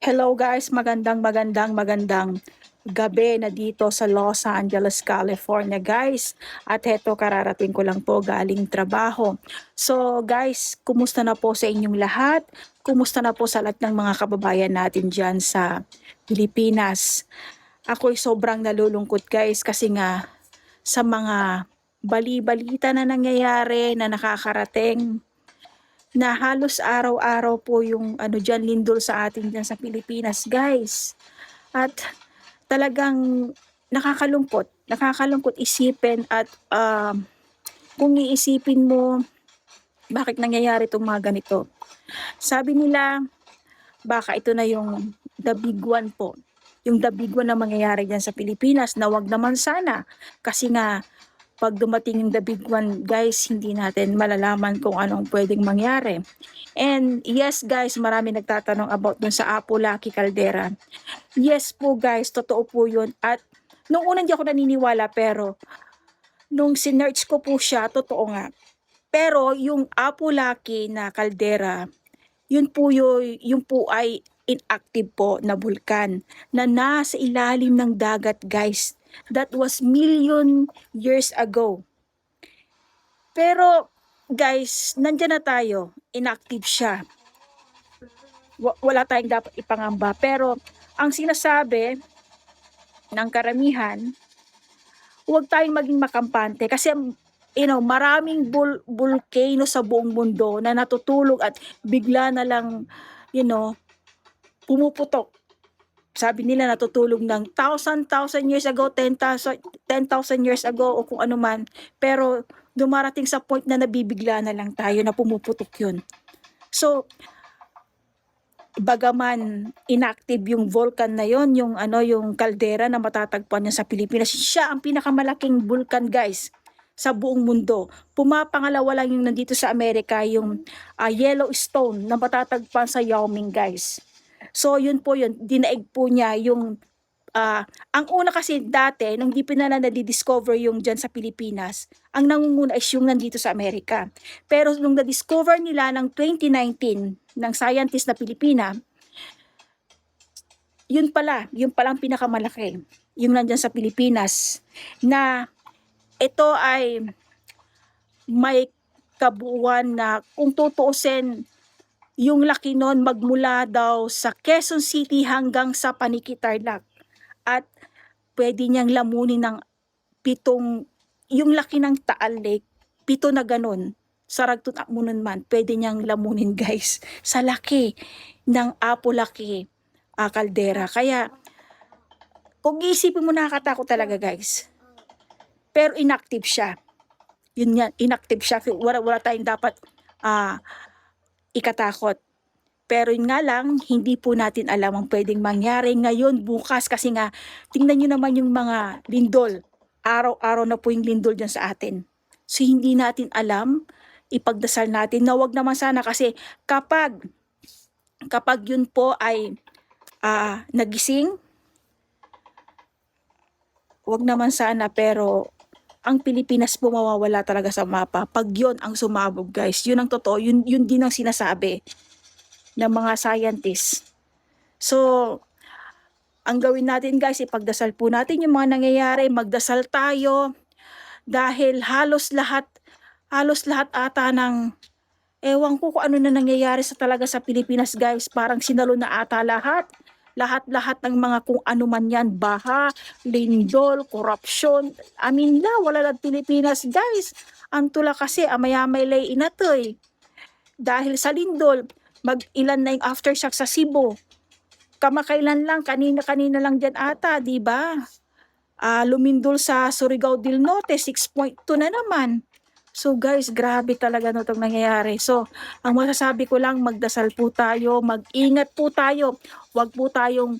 Hello guys, magandang magandang magandang gabi na dito sa Los Angeles, California guys. At heto kararating ko lang po galing trabaho. So guys, kumusta na po sa inyong lahat? Kumusta na po sa lahat ng mga kababayan natin dyan sa Pilipinas? Ako'y sobrang nalulungkot guys kasi nga sa mga bali-balita na nangyayari na nakakarating na halos araw-araw po yung ano dyan lindol sa atin dyan sa Pilipinas guys. At talagang nakakalungkot, nakakalungkot isipin at um, kung iisipin mo bakit nangyayari itong mga ganito. Sabi nila baka ito na yung the big one po. Yung the big one na mangyayari dyan sa Pilipinas na wag naman sana kasi nga pag dumating yung the big one, guys, hindi natin malalaman kung anong pwedeng mangyari. And yes, guys, marami nagtatanong about dun sa Apo Lucky Caldera. Yes po, guys, totoo po yun. At nung una hindi ako naniniwala, pero nung sinerch ko po siya, totoo nga. Pero yung Apo Lucky na Caldera, yun po yun, yun po ay inactive po na bulkan na nasa ilalim ng dagat, guys That was million years ago. Pero guys, nandiyan na tayo. Inactive siya. Wala tayong dapat ipangamba. Pero ang sinasabi ng karamihan, huwag tayong maging makampante kasi you know, maraming bul- volcano sa buong mundo na natutulog at bigla na lang, you know, pumuputok sabi nila natutulog ng thousand, thousand years ago, 10,000 10,000 years ago o kung ano man. Pero dumarating sa point na nabibigla na lang tayo na pumuputok yun. So, bagaman inactive yung volcan na yon yung ano yung caldera na matatagpuan niya sa Pilipinas siya ang pinakamalaking vulkan guys sa buong mundo pumapangalawa lang yung nandito sa Amerika yung uh, Yellowstone na matatagpuan sa Wyoming guys So yun po yun, dinaig po niya yung uh, ang una kasi dati, nung di pa na na-discover yung dyan sa Pilipinas, ang nangunguna is yung nandito sa Amerika. Pero nung na-discover nila ng 2019 ng scientist na Pilipina, yun pala, yun palang pinakamalaki, yung nandyan sa Pilipinas, na ito ay may kabuuan na kung tutuusin yung laki nun magmula daw sa Quezon City hanggang sa Panikitarlac. At pwede niyang lamunin ng pitong, yung laki ng Taal Lake, pito na ganun. Sa Ragtun Akmunan man, pwede niyang lamunin guys. Sa laki ng Apolaki uh, kaldera. Kaya, kung isipin mo nakakatakot talaga guys. Pero inactive siya. Yun yan, inactive siya. Wala, wala tayong dapat uh, ikatakot. Pero nga lang, hindi po natin alam ang pwedeng mangyari ngayon, bukas, kasi nga, tingnan nyo naman yung mga lindol. Araw-araw na po yung lindol dyan sa atin. So, hindi natin alam, ipagdasal natin na wag naman sana kasi kapag, kapag yun po ay uh, nagising, wag naman sana pero ang Pilipinas po mawawala talaga sa mapa pag yon ang sumabog guys. Yun ang totoo, yun, yun din ang sinasabi ng mga scientists. So, ang gawin natin guys, ipagdasal po natin yung mga nangyayari, magdasal tayo dahil halos lahat, halos lahat ata ng ewan ko kung ano na nangyayari sa talaga sa Pilipinas guys, parang sinalo na ata lahat lahat-lahat ng mga kung ano man yan, baha, lindol, korupsyon. Amin la, wala lang Pilipinas, guys. Ang tula kasi, amayamay lay inatoy. Dahil sa lindol, mag ilan na yung aftershock sa Cebu. Kamakailan lang, kanina-kanina lang dyan ata, di ba? Uh, lumindol sa Surigao del Norte, 6.2 na naman. So guys, grabe talaga no itong nangyayari. So, ang masasabi ko lang, magdasal po tayo, mag-ingat po tayo. Huwag po tayong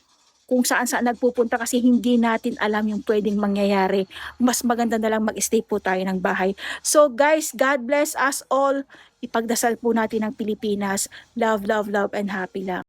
kung saan saan nagpupunta kasi hindi natin alam yung pwedeng mangyayari. Mas maganda na lang mag-stay po tayo ng bahay. So guys, God bless us all. Ipagdasal po natin ang Pilipinas. Love, love, love, and happy lang.